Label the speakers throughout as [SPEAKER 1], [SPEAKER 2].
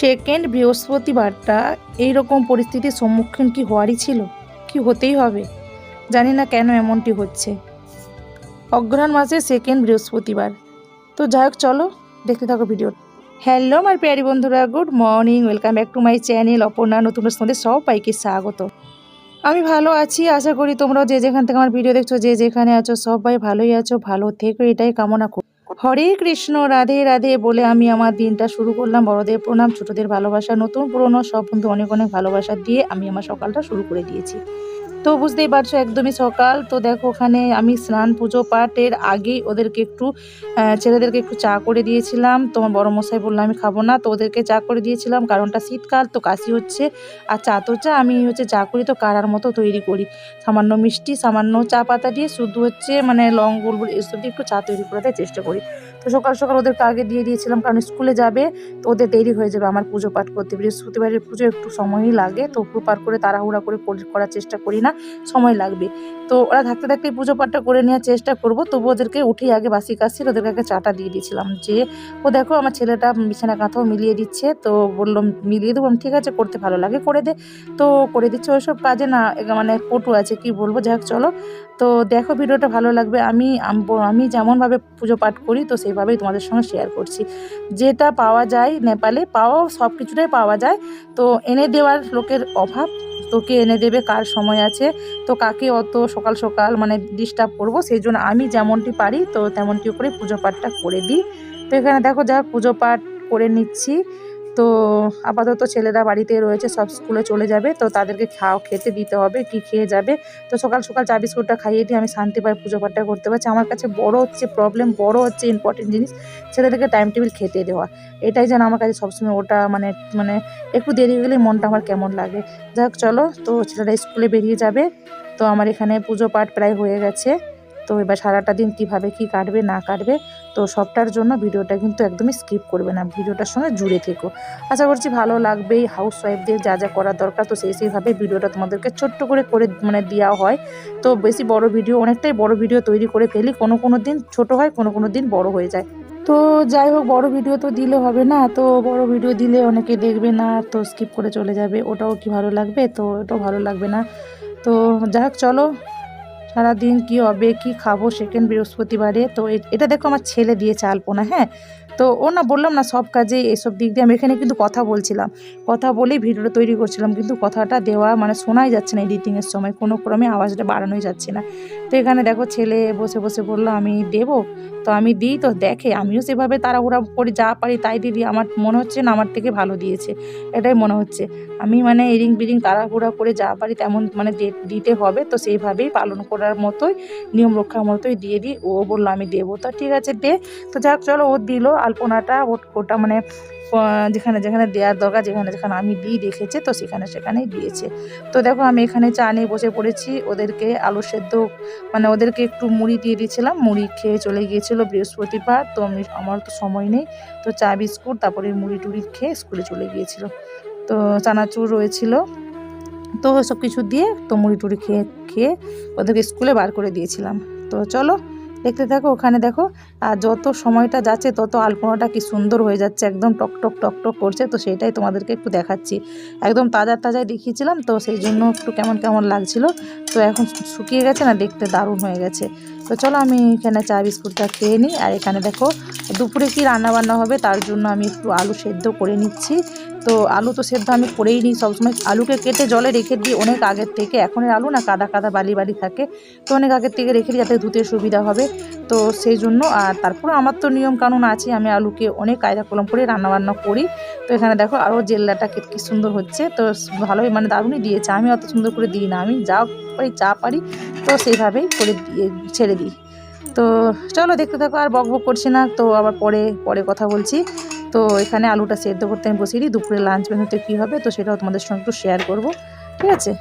[SPEAKER 1] Second বৃহস্পতিবারটা এইরকম পরিস্থিতির সম্মুখীন কি হওয়ারই ছিল? কি হতেই হবে? জানি না কেন এমনটি হচ্ছে। অগ্রহায়ণ মাসে সেকেন্ড বৃহস্পতিবার। তো যাই হোক চলো দেখতে থাকো ভিডিও। হ্যালো আমার প্যারি বন্ধুরা, good morning, welcome back to my channel Aparna, নতুন সন্ধ্যে সবাইকে স্বাগত। আমি ভালো আছি, আশা করি তোমরাও যে যেখান থেকে আমার ভিডিও দেখছ, যে যেখানে আছো, সবাই ভালোই আছো, ভালো থেকো, এটাই কামনা করি হরে কৃষ্ণ, রাধে রাধে বলে আমি আমার দিনটা শুরু করলাম। বড়দের প্রণাম, ছোটদের ভালোবাসা, নতুন পুরনো সব বন্ধু অনেক অনেক ভালোবাসা দিয়ে আমি আমার সকালটা শুরু করে দিয়েছি। তো বুঝতেই পারছ, একদমই সকাল। তো দেখো ওখানে আমি স্নান, পুজো পাঠের আগেই ওদেরকে একটু ছেলেদেরকে একটু চা করে দিয়েছিলাম। তোমার বড় মশাই বলল, আমি খাব না। তো ওদেরকে চা করে দিয়েছিলাম, কারণটা শীতকাল, তো কাশি হচ্ছে। আর চা তো চা, আমি হচ্ছে চা করি তো কারার মতো তৈরি করি। সামান্য মিষ্টি, সামান্য চা পাতা দিয়ে শুধু হচ্ছে মানে লং গুলগুল এসব দিয়ে একটু চা তৈরি করে দেওয়ার চেষ্টা করি। তো সকাল সকাল ওদেরকে আগে দিয়ে দিয়েছিলাম, কারণ স্কুলে যাবে তো ওদের দেরি হয়ে যাবে আমার পুজো পাঠ করতে। বৃহস্পতিবারের পুজো একটু সময়ই লাগে, তো পার করে তাড়াহুড়া করে কর- করার চেষ্টা করি না, সময় লাগবে। তো ওরা থাকতে থাকতে পুজো পাঠটা করে নেওয়ার চেষ্টা করব তবু ওদেরকে উঠেই আগে বাসি কাশি ওদেরকে আগে চাটা দিয়ে দিয়েছিলাম যে, ও দেখো আমার ছেলেটা বিছানা কাঁথাও মিলিয়ে দিচ্ছে। তো বলল মিলিয়ে দেবো? ঠিক আছে, করতে ভালো লাগে, করে দে। তো করে দিচ্ছে, ওইসব কাজে না মানে পটু আছে, কি বলব? যাই চলো। তো দেখো ভিডিওটা ভালো লাগবে। আমি আমি যেমনভাবে পুজো পাঠ করি, তো সেইভাবেই তোমাদের সঙ্গে শেয়ার করছি। যেটা পাওয়া যায় নেপালে, পাওয়া, সব কিছুটাই পাওয়া যায়। তো এনে দেওয়ার লোকের অভাব, তোকে এনে দেবে কার সময় আছে, তো কাকে অত সকাল সকাল মানে ডিস্টার্ব করব, সেই জন্য আমি যেমনটি পারি, তো তেমনটি করে পুজো পাঠটা করে দিই। তো এখানে দেখো যা পুজো পাঠ করে নিচ্ছি। তো আপাতত ছেলেরা বাড়িতে রয়েছে, সব স্কুলে চলে যাবে। তো তাদেরকে খাও, খেতে দিতে হবে, কি খেয়ে যাবে। তো সকাল সকাল চা বিস্কুটটা খাইয়ে দিয়ে আমি শান্তি পাই, পুজো পাঠটা করতে পারছি। আমার কাছে বড় হচ্ছে প্রবলেম বড় হচ্ছে ইম্পর্টেন্ট জিনিস, ছেলেদেরকে টাইম টেবিল খেতে দেওয়া। এটাই যেন আমার কাছে সবসময় ওটা মানে মানে একটু দেরি হয়ে গেলে মনটা আমার কেমন লাগে। যাই হোক চলো, তো ছেলেরা স্কুলে বেরিয়ে যাবে। তো আমার এখানে পুজো পাঠ প্রায় হয়ে গেছে। তো এবার সারাটা দিন কীভাবে কি কাটবে, না কাটবে, তো সবটার জন্য ভিডিওটা কিন্তু একদমই স্কিপ করবে না। ভিডিওটার সঙ্গে জুড়ে থেকো। আশা করছি ভালো লাগবেই। হাউস ওয়াইফদের যা যা করা দরকার, তো সেই সেইভাবে ভিডিওটা তোমাদেরকে ছোট্ট করে করে মানে দেওয়া হয়। তো বেশি বড় ভিডিও, অনেকটাই বড় ভিডিও তৈরি করে ফেলি। কোনো কোনো দিন ছোট হয়, কোনো কোনো দিন বড় হয়ে যায়। তো যাই হোক, বড় ভিডিও তো দিলে হবে না। তো বড় ভিডিও দিলে অনেকে দেখবে না, তো স্কিপ করে চলে যাবে। ওটাও কি ভালো লাগবে? তো ওটাও ভালো লাগবে না। তো যাই চলো। সারাদিন কি হবে, কি খাব সেকেন্ড বৃহস্পতিবারে? তো এটা দেখো আমার ছেলে দিয়েছে আলপনা হ্যাঁ? তো ও না বললাম না সব কাজে এসব দিক দিয়ে আমি এখানে কিন্তু কথা বলছিলাম। কথা বলেই ভিডিওটা তৈরি করছিলাম, কিন্তু কথাটা দেওয়া মানে শোনাই যাচ্ছে না এডিটিংয়ের সময়। কোনো ক্রমে আওয়াজটা বাড়ানোই যাচ্ছে না। তো এখানে দেখো ছেলে বসে বসে বলল, আমি দেবো? তো আমি দিই, তো দেখে। আমিও সেভাবে তাড়াহুড়া করে যা পারি তাই দিদি আমার মনে হচ্ছে না আমার থেকে ভালো দিয়েছে, এটাই মনে হচ্ছে। আমি মানে এরিং বিরিং তাড়াহুড়া করে যা পারি তেমন মানে দিতে হবে, তো সেইভাবেই পালন করার মতোই, নিয়ম রক্ষার মতোই দিয়ে দিই। ও বলল, আমি দেবো। তো ঠিক আছে, দে। তো যাক, চলো ও দিল। আলপনাটা ওটা মানে যেখানে যেখানে দেওয়ার দরকার, যেখানে যেখানে আমি দিই দেখেছে তো সেখানে সেখানেই দিয়েছে। তো দেখো, আমি এখানে চা নিয়ে বসে পড়েছি। ওদেরকে আলু সেদ্ধ মানে ওদেরকে একটু মুড়ি দিয়ে দিয়েছিলাম। মুড়ি খেয়ে চলে গিয়েছিল বৃহস্পতিবার, তো আমি, আমার তো সময় নেই। তো চা, বিস্কুট, তারপরে মুড়ি টুড়ি খেয়ে স্কুলে চলে গিয়েছিল। তো চানাচুর রয়েছিল। তো সব কিছু দিয়ে তো মুড়ি টুড়ি খেয়ে খেয়ে ওদেরকে স্কুলে বার করে দিয়েছিলাম। তো চলো দেখতে থাকো, ওখানে দেখো আর যত সময়টা যাচ্ছে, তত আলপনাটা কি সুন্দর হয়ে যাচ্ছে, একদম টকটক টকটক টক টক করছে, তো সেটাই তোমাদেরকে একটু দেখাচ্ছি। একদম তাজা তাজাই দেখিয়েছিলাম, তো সেই জন্য একটু কেমন কেমন লাগছিল, তো এখন শুকিয়ে গেছে না, দেখতে দারুণ হয়ে গেছে। তো চলো আমি এখানে চা বিস্কুটটা খেয়ে নিই। আর এখানে দেখো, দুপুরে কি রান্না বান্না হবে তার জন্য আমি একটু আলু সেদ্ধ করে নিচ্ছি। তো আলু তো সেদ্ধ আমি করেই নিই সবসময়। আলুকে কেটে জলে রেখে দিই অনেক আগের থেকে। এখনের আলু না কাদা কাদা বালি বালি থাকে। তো অনেক আগের থেকে রেখে দিই যাতে ধুতে সুবিধা হবে। তো সেই জন্য, আর তারপরে আমার তো নিয়ম কানুন আছে, আমি আলুকে অনেক কায়দা কলম করে রান্নাবান্না করি। তো এখানে দেখো আরও জেল্লাটা কি কি সুন্দর হচ্ছে। তো ভালোই মানে দারুণই দিয়েছে। আমি অত সুন্দর করে দিই না। আমি যা পারি যা পারি, তো সেইভাবেই করে ছেড়ে দিই তো চলো দেখতে থাকো, আর বক বক করছি না। তো আবার পরে পরে কথা বলছি। তো এখানে আলুটা সেদ্ধ করতে আমি বসিয়ে দিই। দুপুরে লাঞ্চ মেনুতে কী হবে, তো সেটাও তোমাদের সঙ্গে একটু শেয়ার করব। ঠিক আছে?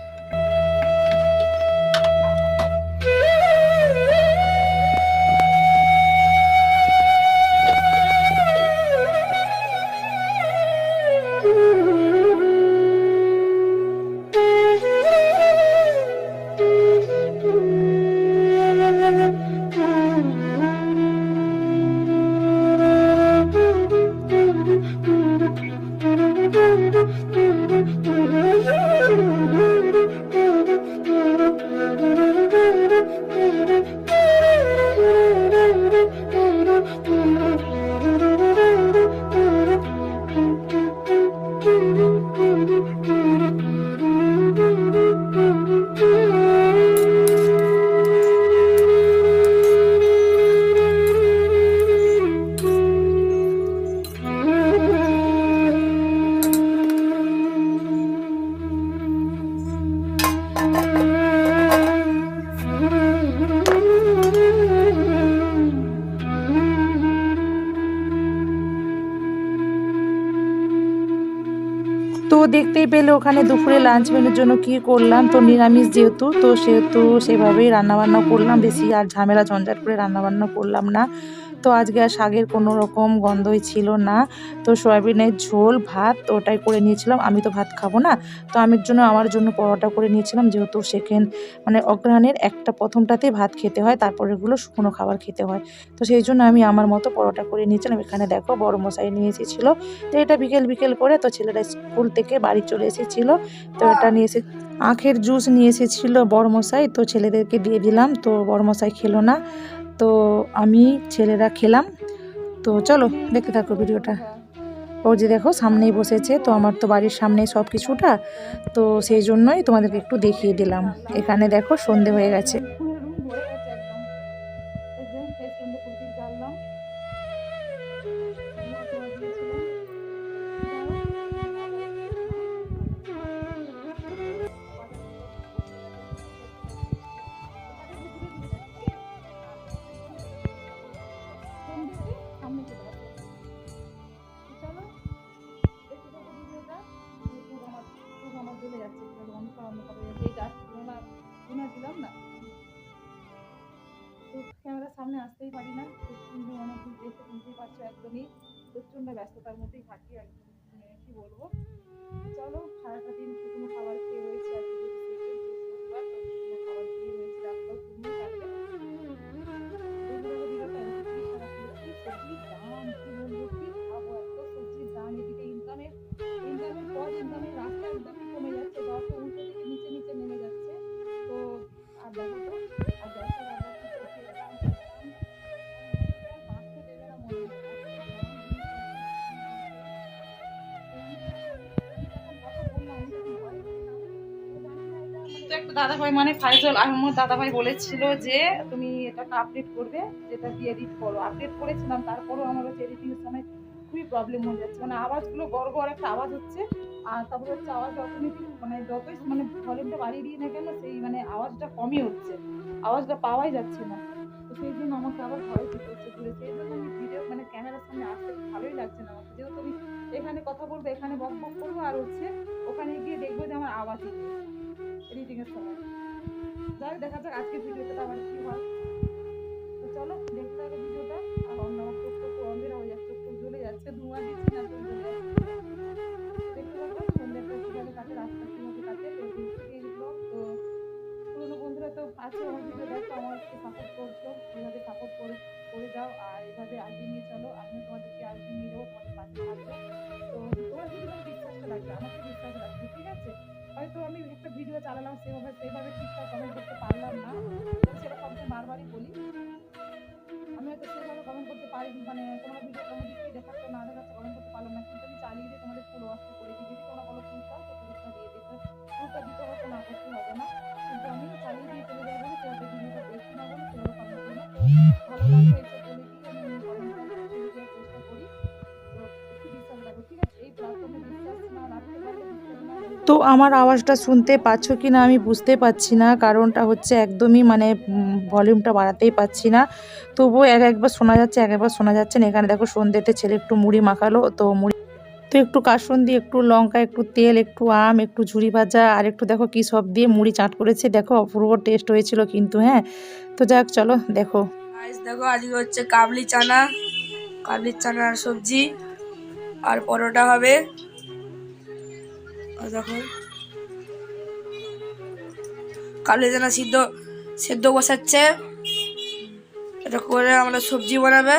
[SPEAKER 1] ওখানে দুপুরে লাঞ্চ মেনুর জন্য কি করলাম? তো নিরামিষ যেহেতু, তো সেহেতু সেভাবেই রান্নাবান্না করলাম। বেশি আর ঝামেলা ঝঞ্ঝাট করে রান্নাবান্না করলাম না। তো আজকে আর শাকের কোনো রকম গন্ধই ছিল না। তো সয়াবিনের ঝোল, ভাত ওটাই করে নিয়েছিলাম। আমি তো ভাত খাব না। তো আমির জন্য আমার জন্য পরোটা করে নিয়েছিলাম। যেহেতু সেকেন্ড মানে অগ্রহণের একটা প্রথমটাতেই ভাত খেতে হয় তারপরেগুলো শুকনো খাবার খেতে হয়। তো সেই জন্য আমি আমার মতো পরোটা করে নিয়েছিলাম। এখানে দেখো বড় মশাই নিয়ে এসেছিল। তো এটা বিকেল বিকেল করে তো ছেলেরা স্কুল থেকে বাড়ি চলে এসেছিল। তো এটা নিয়ে এসে আখের জুস নিয়ে এসেছিল বড় মশাই। তো ছেলেদেরকে দিয়ে দিলাম। তো বড় মশাই খেলো না। তো আমি ছেলেরা খেলাম। তো চলো, দেখতে থাকো ভিডিওটা। ও যে দেখো, সামনেই বসেছে। তো আমার তো বাড়ির সামনেই সব কিছুটা তো সেই জন্যই তোমাদেরকে একটু দেখিয়ে দিলাম। এখানে দেখো সন্ধে হয়ে গেছে।
[SPEAKER 2] আসতেই অনেক দেখতে বুঝতেই পারছ একদমই প্রচণ্ড ব্যস্ততার মধ্যেই থাকি একদম তো একটা দাদা ভাই মানে ফাইজল আহমদ দাদা ভাই বলেছিল যে তুমি এটাকে আপডেট করবে, যেটা দিয়ে এডিট করো। আপডেট করেছিলাম, তারপরেও আমার হচ্ছে এডিটিং এর সময় খুবই প্রবলেম হয়ে যাচ্ছে। মানে আওয়াজগুলো গড় গড় একটা আওয়াজ হচ্ছে, আর তারপরে হচ্ছে আওয়াজ অটোমেটিক মানে যতই মানে ভলিউমটা বাড়িয়ে দিয়ে না কেন, সেই মানে আওয়াজটা কমই হচ্ছে। আওয়াজটা পাওয়াই যাচ্ছে না। তো সেই জন্য আমাকে আবার ভয় দিতে হচ্ছে সেই জন্য আমি ভিডিও মানে ক্যামেরার সামনে আসতে ভালোই লাগছে না আমাকে। যেহেতু আমি এখানে কথা বলব, এখানে বক বক করব, আর হচ্ছে ওখানে গিয়ে দেখব যে আমার আওয়াজই নেই এডিটিং এর সময়। যাই দেখা যাক আজকে ভিডিওটা আবার কি হয়। তো চলো, দেখতে থাকো ভিডিওটা। আর অন্য আমার চোখ তো অন্ধেরা হয়ে যাচ্ছে, চোখ জ্বলে যাচ্ছে, ধোঁয়া দিচ্ছি, না চোখ দেখতে থাকো সন্ধ্যেটা কীভাবে কাটে কাটে, তো তো পুরোনো বন্ধুরা তো আছে আমার ভিডিও, দেখো, আমার সাপোর্ট করছ এইভাবে সাপোর্ট করে করে যাও, আর এইভাবে আগিয়ে নিয়ে চলো। আমিও তোমাদেরকে আগিয়ে নিয়ে যাব, তোমাদের পাশে থাকব। তো তোমরা তোমার বিশ্বাসটা রাখবে আমাকে বিশ্বাস রাখবে হয়তো আমি একটা ভিডিও চালালাম, সেভাবে সেভাবে ঠিকঠাক কমেন্ট করতে পারলাম না। সেটা তো বারবারই বলি। আমি হয়তো সেভাবে কমেন্ট করতে পারি মানে কোনো ভিডিও কমেন্ট দিকে দেখাচ্ছে না দেখাচ্ছে কমেন্ট করতে পারলাম না। কিন্তু আমি চালিয়ে দিয়ে
[SPEAKER 1] আমার আওয়াজটা শুনতে পাচ্ছ কি না আমি বুঝতে পারছি না। কারণটা হচ্ছে একদমই মানে ভলিউমটা বাড়াতেই পাচ্ছি না। তবুও এক একবার শোনা যাচ্ছে, এক একবার শোনা যাচ্ছে না। এখানে দেখো, সন্ধ্যেতে ছেলে একটু মুড়ি মাখালো, তো মুড়ি তো একটু কাসুন্দি একটু লঙ্কা, একটু তেল, একটু আম, একটু ঝুড়ি ভাজা, আর একটু দেখো কী সব দিয়ে মুড়ি চাট করেছে। দেখো, অপূর্ব টেস্ট হয়েছিল কিন্তু হ্যাঁ। তো যাক, চলো, দেখো।
[SPEAKER 3] দেখো, আজকে হচ্ছে কাবলি চানা, কাবলি চানার সবজি, আর পরোটা হবে। দেখো। কালো দানা সিদ্ধ সেদ্ধ বসাচ্ছে। এটা করে আমরা সবজি বানাবে।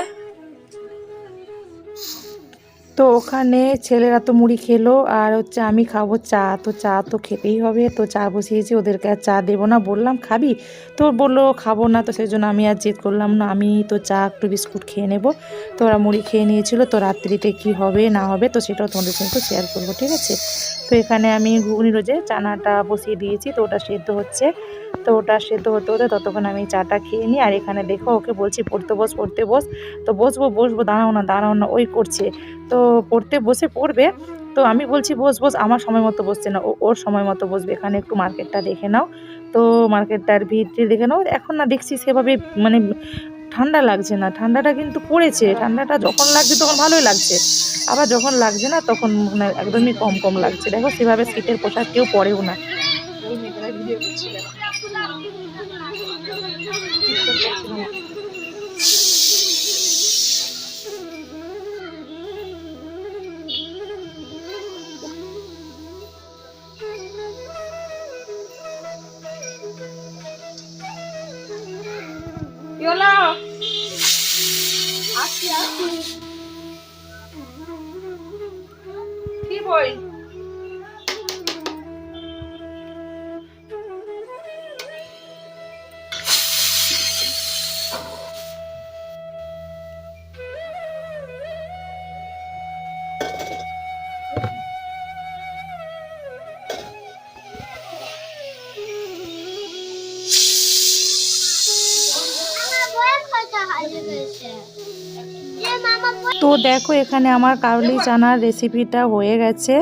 [SPEAKER 1] তো ওখানে ছেলেরা তো মুড়ি খেলো, আর হচ্ছে আমি খাব চা। তো চা তো খেতেই হবে, তো চা বসিয়েছি, ওদেরকে আর চা দেবো না। বললাম, খাবি? তো বলল, খাব না। তো সেই জন্য আমি আর জেদ করলাম না, আমি তো চা একটু বিস্কুট খেয়ে নেব। তো ওরা মুড়ি খেয়ে নিয়েছিল, তো রাত্রিতে কি হবে, না হবে, তো সেটাও তোমাদের সঙ্গে শেয়ার করব, ঠিক আছে? তো এখানে আমি ঘুগনি রোজে চানাটা বসিয়ে দিয়েছি, তো ওটা সেদ্ধ হচ্ছে। তো ওটা সেদ্ধ হতে হতে ততক্ষণ আমি চাটা খেয়ে নিই। আর এখানে দেখো ওকে বলছি, পড়তে বস পড়তে বস। তো বসবো বসবো, দাঁড়াও না দাঁড়াও না, ওই করছে। তো পড়তে বসে পড়বে। তো আমি বলছি, বস বস, আমার সময় মতো বসছে না। ওর সময় মতো বসবে। এখানে একটু মার্কেটটা দেখে নাও। তো মার্কেটটার ভিড় দেখে নাও। এখন না দেখছি সেভাবে মানে ঠান্ডা লাগছে না। ঠান্ডাটা কিন্তু পড়েছে। ঠান্ডাটা যখন লাগছে তখন ভালোই লাগছে। আবার যখন লাগছে না তখন মানে একদমই কম কম লাগছে। দেখো সেভাবে শীতের পোশাক কেউ পরেও না।
[SPEAKER 2] ভিডিও করছিলেন
[SPEAKER 1] দেখো, এখানে আমার কাবলি চানার রেসিপিটা হয়ে গেছে।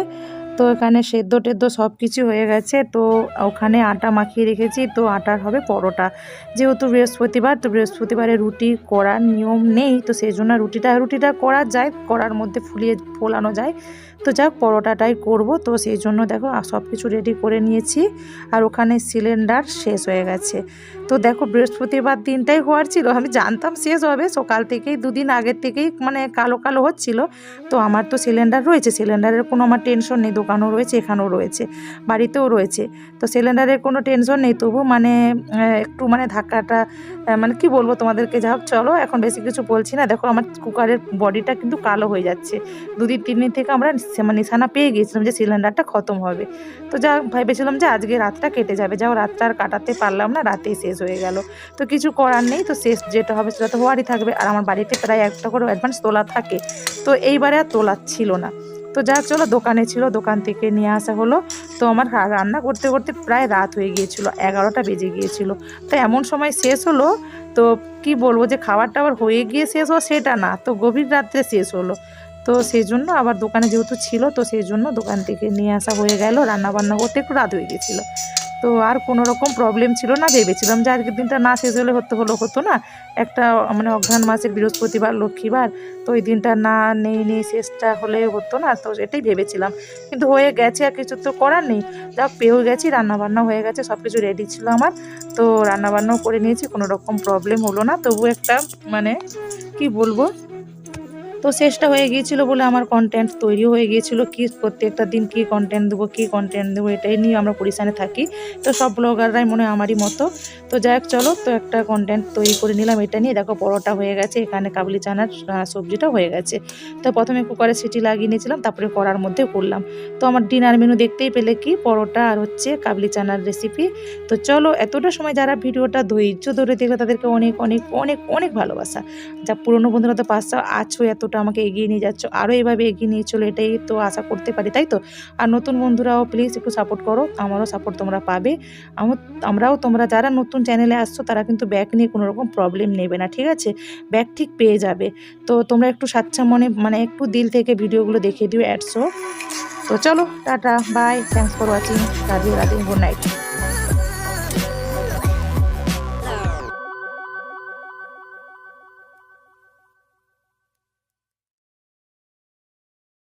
[SPEAKER 1] তো এখানে সেদ্ধ টেদ্ধ সব কিছু হয়ে গেছে। তো ওখানে আটা মাখিয়ে রেখেছি। তো আটার হবে পরোটা। যেহেতু বৃহস্পতিবার, তো বৃহস্পতিবারে রুটি করার নিয়ম নেই। তো সেই জন্য রুটিটা রুটিটা করা যায়, করার মধ্যে ফুলিয়ে ফোলানো যায়। তো যাক, পরোটাটাই করব। তো সেই জন্য দেখো সব কিছু রেডি করে নিয়েছি। আর ওখানে সিলিন্ডার শেষ হয়ে গেছে। তো দেখো, বৃহস্পতিবার দিনটাই হওয়ার ছিল। আমি জানতাম শেষ হবে। সকাল থেকেই, দুদিন আগের থেকেই মানে কালো কালো হচ্ছিল। তো আমার তো সিলিন্ডার রয়েছে। সিলিন্ডারের কোনো আমার টেনশন নেই। দোকানও রয়েছে, এখানেও রয়েছে। বাড়িতেও রয়েছে। তো সিলিন্ডারের কোনো টেনশন নেই। তবু মানে একটু মানে ধাক্কাটা মানে কি বলব তোমাদেরকে? যা হোক চলো, এখন বেশি কিছু বলছি না। দেখো, আমার কুকারের বডিটা কিন্তু কালো হয়ে যাচ্ছে। দুদিন, তিন দিন থেকে আমরা মানে নিশানা পেয়ে গিয়েছিলাম যে সিলিন্ডারটা খতম হবে। তো যা ভেবেছিলাম যে আজকে রাতটা কেটে যাবে, যাও রাতটা আর কাটাতে পারলাম না, রাতেই শেষ হয়ে গেল। তো কিছু করার নেই, তো শেষ যেটা হবে সেটা তো হওয়ারই থাকবে। আর আমার বাড়িতে প্রায় একটা করে অ্যাডভান্স তোলা থাকে, তো এইবারে আর তোলা ছিল না। তো যা চলো দোকানে ছিল, দোকান থেকে নিয়ে আসা হলো। তো আমার রান্না করতে করতে প্রায় রাত হয়ে গিয়েছিল, এগারোটা বেজে গিয়েছিল। তো এমন সময় শেষ হলো, তো কি বলব যে খাবার টাবার হয়ে গিয়ে শেষ হলো সেটা না, তো গভীর রাত্রে শেষ হলো। তো সেই জন্য আবার দোকানে যেহেতু ছিল, তো সেই জন্য দোকান থেকে নিয়ে আসা হয়ে গেল, রান্নাবান্না করতে একটু রাত হয়ে গিয়েছিল তো আর কোনো রকম প্রবলেম ছিল না, ভেবেছিলাম যে আজকের দিনটা না শেষ হলে হতে হলো হতো না। একটা মানে অঘ্রাণ মাসের বৃহস্পতিবার, লক্ষ্মীবার, তো ওই দিনটা না নেই নেই শেষটা হলে হতো না, তো এটাই ভেবেছিলাম। কিন্তু হয়ে গেছে আর কিছু তো করার নেই। যা পেয়েও গেছি, রান্নাবান্না হয়ে গেছে সব কিছু রেডি ছিল আমার। তো রান্নাবান্নাও করে নিয়েছি, কোনো রকম প্রবলেম হলো না। তবু একটা মানে কি বলব? তো শেষটা হয়ে গিয়েছিল বলে আমার কন্টেন্ট তৈরি হয়ে গিয়েছিল। কি প্রত্যেকটা দিন কি কন্টেন্ট দেবো, কি কন্টেন্ট দেবো, এটাই নিয়ে আমরা পরিশানে থাকি। তো সব ব্লগাররাই মনে হয় আমারই মতো। তো যাই হোক, চলো, তো একটা কন্টেন্ট তৈরি করে নিলাম এটা নিয়ে। দেখো, পরোটা হয়ে গেছে, এখানে কাবলি চানার সবজিটা হয়ে গেছে। তো প্রথমে কুকারে সিটি লাগিয়ে নিয়েছিলাম, তারপরে করার মধ্যে করলাম। তো আমার ডিনার মেনু দেখতেই পেলে কি, পরোটা আর হচ্ছে কাবলি চানার রেসিপি তো চলো, এতটা সময় যারা ভিডিওটা ধৈর্য ধরে দেখলে তাদেরকে অনেক অনেক অনেক অনেক ভালোবাসা। যা পুরনো বন্ধুরা তো পাশে আছো, এতটা আমাকে এগিয়ে নিয়ে যাচ্ছ আরও এভাবে এগিয়ে নিয়ে চলো, এটাই তো আশা করতে পারি, তাই তো? আর নতুন বন্ধুরাও প্লিজ একটু সাপোর্ট করো, আমারও সাপোর্ট তোমরা পাবে। আমার আমরাও তোমরা যারা নতুন চ্যানেলে আসছো, তারা কিন্তু ব্যাগ নিয়ে কোনো রকম প্রবলেম নেবে না, ঠিক আছে? ব্যাগ ঠিক পেয়ে যাবে। তো তোমরা একটু স্বাচ্ছা মনে মানে একটু দিল থেকে ভিডিওগুলো দেখে দিও অ্যাডসও তো চলো, tata bye thanks for watching Radhe Radhe good night